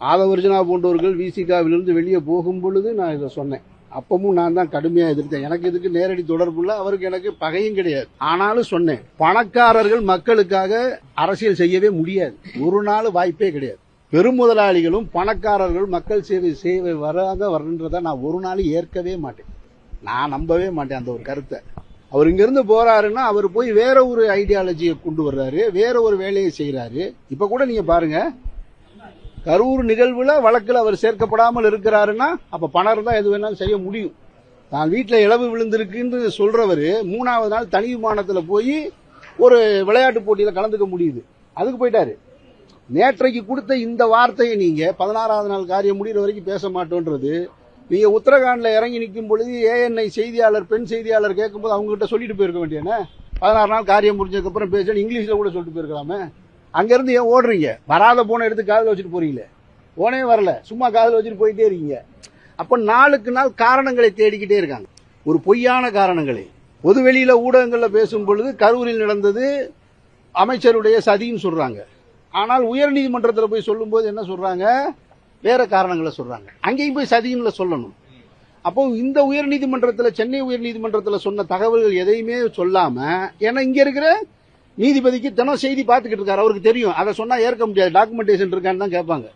ஆதவர்ஜனா போன்றவர்கள் விசிகாவிலிருந்து வெளியே போகும் பொழுது நான் இதை சொன்னேன். அப்பவும் நான் தான் கடுமையா எதிர்த்தேன். எனக்கு இதுக்கு நேரடி தொடர்பு இல்லை? அவருக்கு எனக்கு பகையும் கிடையாது. ஆனாலும் சொன்னேன் பணக்காரர்கள் மக்களுக்காக அரசியல் செய்யவே முடியாது. ஒரு நாள் வாய்ப்பே கிடையாது. பெருமுதலாளிகளும் பணக்காரர்கள் மக்கள் சேவை சேவை வராத வரன்றதை நான் ஒரு நாள் ஏற்கவே மாட்டேன். நான் நம்பவே மாட்டேன் அந்த ஒரு கருத்தை. அவர் இங்கிருந்து போறாருன்னா அவர் போய் வேற ஒரு ஐடியாலஜியை கொண்டு வர்றாரு வேற ஒரு வேலையை செய்யறாரு இப்ப கூட நீங்க பாருங்க கரூர் நிகழ்வுல வழக்கில் அவர் சேர்க்கப்படாமல் இருக்கிறாருன்னா அப்ப பணம் தான் எது வேணாலும் செய்ய முடியும். தான் வீட்டில் இழவு விழுந்திருக்குன்னு சொல்றவர் மூணாவது நாள் தனி விமானத்தில் போய் ஒரு விளையாட்டு போட்டியில் கலந்துக்க முடியுது. அதுக்கு போயிட்டாரு. நேற்றைக்கு கொடுத்த இந்த வார்த்தையை நீங்க பதினாறாவது நாள் காரியம் முடிகிற வரைக்கும் பேச மாட்டோன்றது. நீங்க உத்தரகாண்ட்ல இறங்கி நிற்கும் பொழுது ஏஎன்ஐ செய்தியாளர் பெண் செய்தியாளர் கேட்கும்போது அவங்ககிட்ட சொல்லிட்டு போயிருக்க வேண்டியன பதினாறு நாள் காரியம் முடிஞ்சதுக்கப்புறம் பேசணும் இங்கிலீஷில் கூட சொல்லிட்டு போயிருக்கலாமே. அங்கேருந்து ஏன் ஓடுறீங்க? வராத போன எடுத்து காதில் வச்சுட்டு போறீங்களே? போனே வரல. சும்மா காதில் வச்சுட்டு போயிட்டே இருக்கீங்க. அப்போ நாளுக்கு நாள் காரணங்களை தேடிக்கிட்டே இருக்காங்க. ஒரு பொய்யான காரணங்களை. பொதுவெளியில ஊடகங்களில் பேசும் பொழுது கரூரில் நடந்தது அமைச்சருடைய சதின்னு சொல்றாங்க. ஆனால் உயர்நீதிமன்றத்தில் போய் சொல்லும்போது என்ன சொல்றாங்க? வேற காரணங்களை சொல்றாங்க. அங்கேயும் போய் சதின்னு சொல்லணும். அப்போ இந்த உயர்நீதிமன்றத்தில் சென்னை உயர்நீதிமன்றத்தில் சொன்ன தகவல்கள் எதையுமே சொல்லாம ஏன்னா இங்க இருக்கிற நீதிபதிக்கு தினம் செய்தி பார்த்துக்கிட்டு இருக்காரு. அவருக்கு தெரியும். அதை சொன்னா ஏற்க முடியாது. டாக்குமெண்டேஷன் இருக்கான்னு தான் கேட்பாங்க.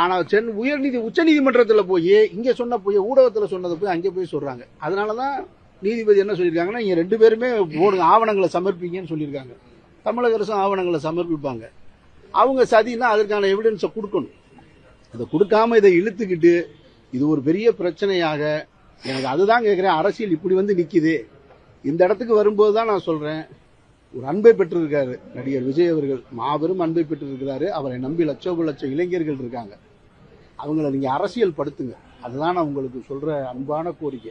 ஆனா சென் உயர்நீதி உச்ச நீதிமன்றத்தில் போய் இங்க சொன்ன போய் ஊடகத்தில் சொன்னதை போய் அங்கே போய் சொல்றாங்க. அதனாலதான் நீதிபதி என்ன சொல்லியிருக்காங்கன்னா இங்க ரெண்டு பேருமே போடுங்க ஆவணங்களை சமர்ப்பிங்கன்னு சொல்லியிருக்காங்க. தமிழக அரசும் ஆவணங்களை சமர்ப்பிப்பாங்க. அவங்க சதினா அதற்கான எவிடன்ஸை கொடுக்கணும். அதை கொடுக்காம இதை இழுத்துக்கிட்டு இது ஒரு பெரிய பிரச்சனையாக எனக்கு அதுதான் கேட்குறேன். அரசியல் இப்படி வந்து நிற்கிது இந்த இடத்துக்கு வரும்போது தான் நான் சொல்கிறேன் ஒரு அன்பை பெற்றிருக்காரு. நடிகர் விஜய் அவர்கள் மாபெரும் அன்பை பெற்றிருக்கிறாரு. அவரை நம்பி லட்சோப லட்சம் இளைஞர்கள் இருக்காங்க. அவங்கள நீங்க அரசியல் படுத்துங்க அதுதான் நான் உங்களுக்கு சொல்ற அன்பான கோரிக்கை.